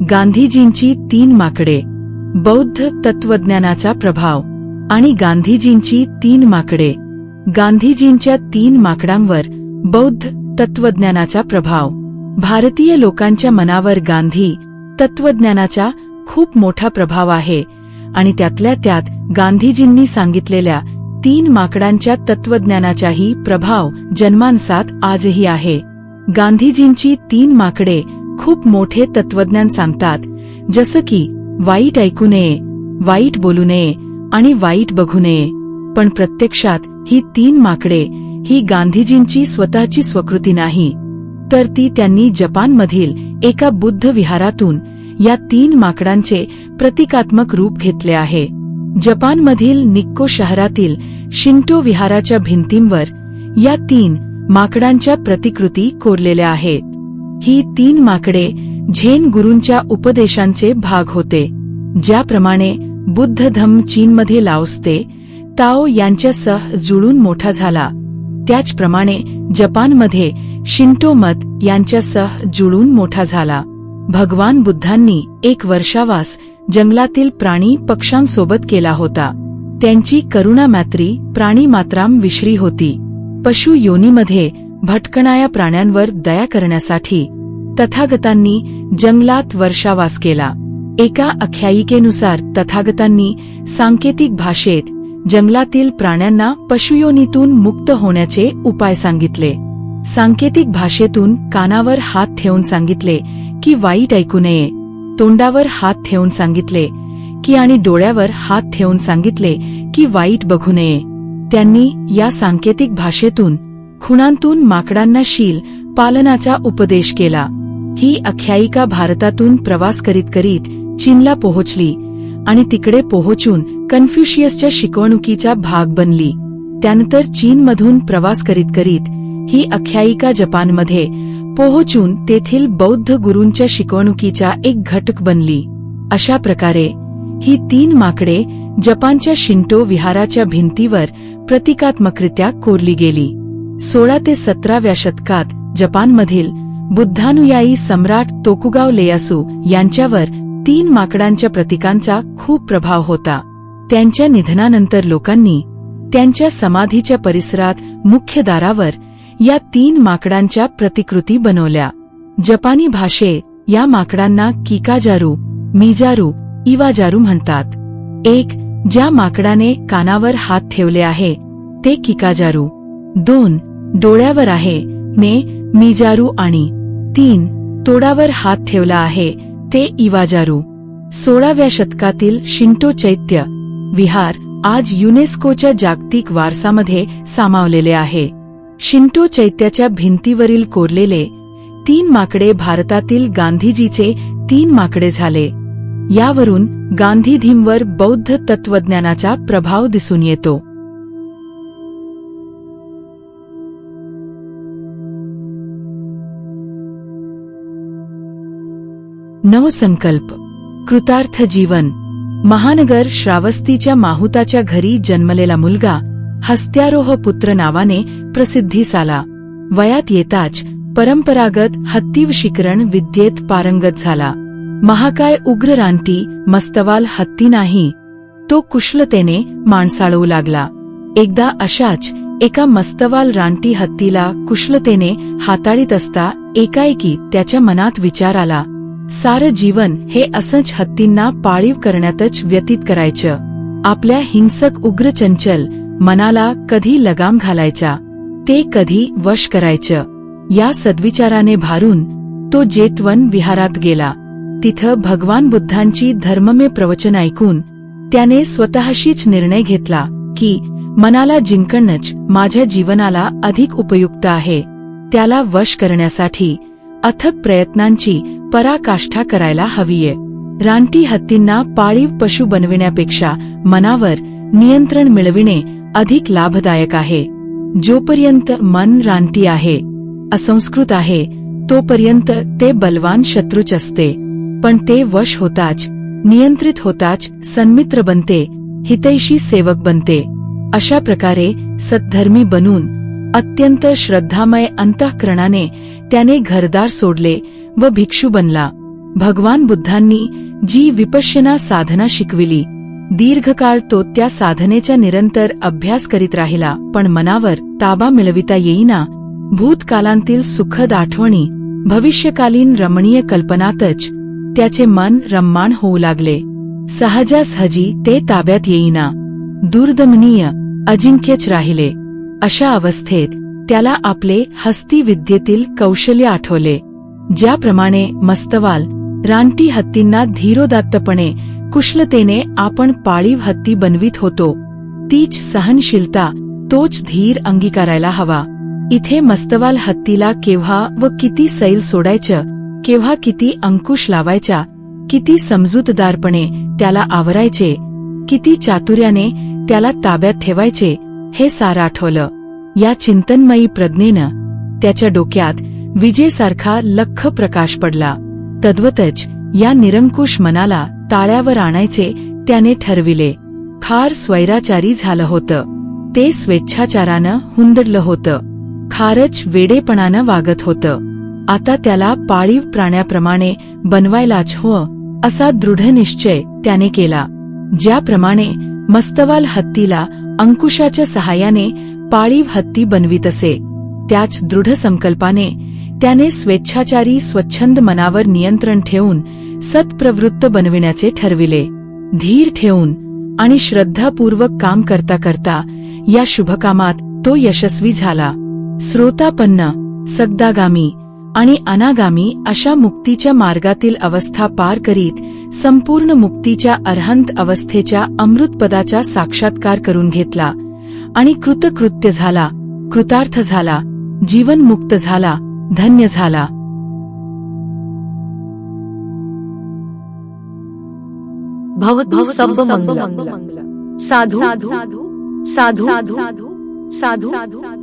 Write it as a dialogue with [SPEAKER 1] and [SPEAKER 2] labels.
[SPEAKER 1] गांधीजींची तीन माकडे बौद्ध तत्वज्ञानाचा प्रभाव आणि गांधीजींची तीन माकडे. गांधीजींच्या तीन माकडांवर बौद्ध तत्वज्ञानाचा प्रभाव. भारतीय लोकांच्या मनावर गांधी तत्वज्ञानाचा खूप मोठा प्रभाव आहे आणि त्यातल्या त्यात गांधीजींनी सांगितलेल्या तीन माकडांच्या तत्वज्ञानाचाही प्रभाव जन्मांसात आजही आहे. गांधीजींची तीन माकडे खूप मोठे तत्वज्ञान सांगतात जसं की वाईट ऐकू नये वाईट बोलू नये आणि वाईट बघू नये. पण प्रत्यक्षात ही तीन माकडे ही गांधीजींची स्वतःची स्वकृती नाही. तर ती त्यांनी जपानमधील एका बुद्ध विहारातून या तीन माकडांचे प्रतिकात्मक रूप घेतले आहे. जपानमधील निक्को शहरातील शिंटो विहाराच्या भिंतींवर या तीन माकडांच्या प्रतिकृती कोरलेल्या आहेत. ही तीन माकडे झेन गुरूंच्या उपदेशांचे भाग होते ज्याप्रमाणे बुद्ध धम्म चीनमध्ये लाओसते ताओ यांच्यासह जुळून मोठा झाला. त्याचप्रमाणे जपानमध्ये शिंटो मत यांच्यासह जुळून मोठा झाला. भगवान बुद्धांनी एक वर्षावास जंगलातील प्राणी पक्ष्यांसोबत केला होता. त्यांची करुणा मात्री प्राणी विश्री होती. पशु योनीमध्ये भटकणाया प्राण्यांवर दया करण्यासाठी तथागतांनी जंगलात वर्षावास केला. एका आख्यायिकेनुसार तथागतांनी सांकेतिक भाषेत जंगलातील प्राण्यांना पशुयोनीतून मुक्त होण्याचे उपाय सांगितले. सांकेतिक भाषेतून कानावर हात ठेवून सांगितले की वाईट ऐकू नये. तोंडावर हात ठेवून सांगितले की आणि डोळ्यावर हात ठेवून सांगितले की वाईट बघू नये. त्यांनी या सांकेतिक भाषेतून खुणांतून माकडांना शील पालनाचा उपदेश केला. ही आख्यायिका भारतातून प्रवास करीत करीत चीनला पोहोचली आणि तिकडे पोहोचून कन्फ्युशियसच्या शिकवणुकीचा भाग बनली. त्यानंतर चीनमधून प्रवास करीत करीत ही आख्यायिका जपानमध्ये पोहोचून तेथील बौद्ध गुरूंच्या शिकवणुकीचा एक घटक बनली. अशा प्रकारे ही तीन माकडे जपानच्या शिंटो विहाराच्या भिंतीवर प्रतिकात्मकरित्या कोरली गेली. सोळा ते सतराव्या शतकात जपानमधील बुद्धानुयायी सम्राट तोकुगाव लेयासू यांच्यावर तीन माकडांच्या प्रतीकांचा खूप प्रभाव होता. त्यांच्या निधनानंतर लोकांनी त्यांच्या समाधीच्या परिसरात मुख्य दारावर या तीन माकडांच्या प्रतिकृती बनवल्या. जपानी भाषेत या माकडांना किकाजारू मिजारू इवाजारू म्हणतात. एक ज्या माकडाने कानावर हात ठेवले आहे ते किकाजारू. दोन डोळ्यावर आहे ने मिजारू आणि तीन तोडावर हात ठेवला आहे ते इवाजारू. सोळाव्या शतकातील शिंटो चैत्य विहार आज युनेस्कोच्या जागतिक वारसामध्ये सामावलेले आहे. शिंटो चैत्याच्या भिंतीवरील कोरलेले तीन माकडे भारतातील गांधीजीचे तीन माकडे झाले. यावरून गांधीधींवर बौद्ध तत्वज्ञानाचा प्रभाव दिसून येतो. नवसंकल्प. कृतार्थ जीवन. महानगर श्रावस्तीच्या माहुताच्या घरी जन्मलेला मुलगा हस्त्यारोह पुत्र नावाने प्रसिद्धीस आला वयात येताच परंपरागत हत्तीव शिकरण विद्येत पारंगत झाला. महाकाय उग्र रानटी मस्तवाल हत्ती नाही. तो कुशलतेने माणसाळवू लागला. एकदा अशाच एका मस्तवाल रानटी हत्तीला कुशलतेने हाताळीत असता एकाएकी त्याच्या मनात विचार आला. सारं जीवन हे असंच हत्तींना पाळीव करण्यातच व्यतीत करायचं. आपल्या हिंसक उग्र चंचल मनाला कधी लगाम घालायचा? ते कधी वश करायचं? या सद्विचाराने भारून तो जेतवन विहारात गेला. तिथं भगवान बुद्धांची धर्ममे प्रवचन ऐकून त्याने स्वतःशीच निर्णय घेतला की मनाला जिंकणंच माझ्या जीवनाला अधिक उपयुक्त आहे. त्याला वश करण्यासाठी अथक प्रयत्नांची पराकाष्ठा करायला हवीये. रानटी हत्तींना पाळीव पशु बनविण्यापेक्षा मनावर नियंत्रण मिळविणे अधिक लाभदायक आहे. जोपर्यंत मन रानटी आहे असंस्कृत आहे तोपर्यंत ते बलवान शत्रूच असते. पण ते वश होताच नियंत्रित होताच सन्मित्र बनते हितैषी सेवक बनते. अशा प्रकारे सद्धर्मी बनून अत्यंत श्रद्धामय अंतःकरणाने त्याने घरदार सोडले व भिक्षू बनला. भगवान बुद्धांनी जी विपश्यना साधना शिकविली दीर्घकाळ तो त्या साधनेच्या निरंतर अभ्यास करीत राहिला पण मनावर ताबा मिळविता येईना भूतकालांतील सुखद आठवणी भविष्यकालीन रमणीय कल्पनातच त्याचे मन रम्माण होऊ लागले. सहजासहजी ते ताब्यात येईना. दुर्दमनीय अजिंक्यच राहिले. अशा अवस्थेत त्याला आपले हस्ती विद्येतील कौशल्य आठवले. ज्याप्रमाणे मस्तवाल रानटी हत्तींना धीरोदात्तपणे कुशलतेने आपण पाळीव हत्ती बनवित होतो तीच सहनशीलता तोच धीर अंगीकारायला हवा. इथे मस्तवाल हत्तीला केव्हा व किती सैल सोडायचं केव्हा किती अंकुश लावायच्या किती समजूतदारपणे त्याला आवरायचे किती चातुर्याने त्याला ताब्यात ठेवायचे हे सारं आठवलं. या चिंतनमयी प्रज्ञेनं त्याच्या डोक्यात विजेसारखा लख प्रकाश पडला. तद्वतच या निरंकुश मनाला ताळ्यावर आणायचे त्याने ठरविले. फार स्वैराचारी झालं होतं. ते स्वेच्छाचारानं हुंदडलं होतं. फारच वेडेपणानं वागत होतं. आता त्याला पाळीव प्राण्याप्रमाणे बनवायलाच हवं असा दृढ निश्चय त्याने केला. ज्याप्रमाणे मस्तवाल हत्तीला अंकुशाच्या सहाय्याने पाळीव हत्ती बनवित असे त्याच दृढ संकल्पाने त्याने स्वेच्छाचारी स्वच्छंद मनावर नियंत्रण ठेवून सत्प्रवृत्त बनविण्याचे ठरविले. धीर ठेवून आणि श्रद्धापूर्वक काम करता करता या शुभकामात तो यशस्वी झाला. श्रोतापन्न सगदागामी आणि अनागामी अशा मुक्तीच्या मार्गातील अवस्था पार करीत संपूर्ण मुक्तीच्या अर्हंत अवस्थेच्या अमृतपदाचा साक्षात्कार करून घेतला आणि कृतकृत्य झाला कृतार्थ झाला जीवनमुक्त झाला. धन्य झाला
[SPEAKER 2] भवतु सब मंगल साधु साधु साधु साधु साधु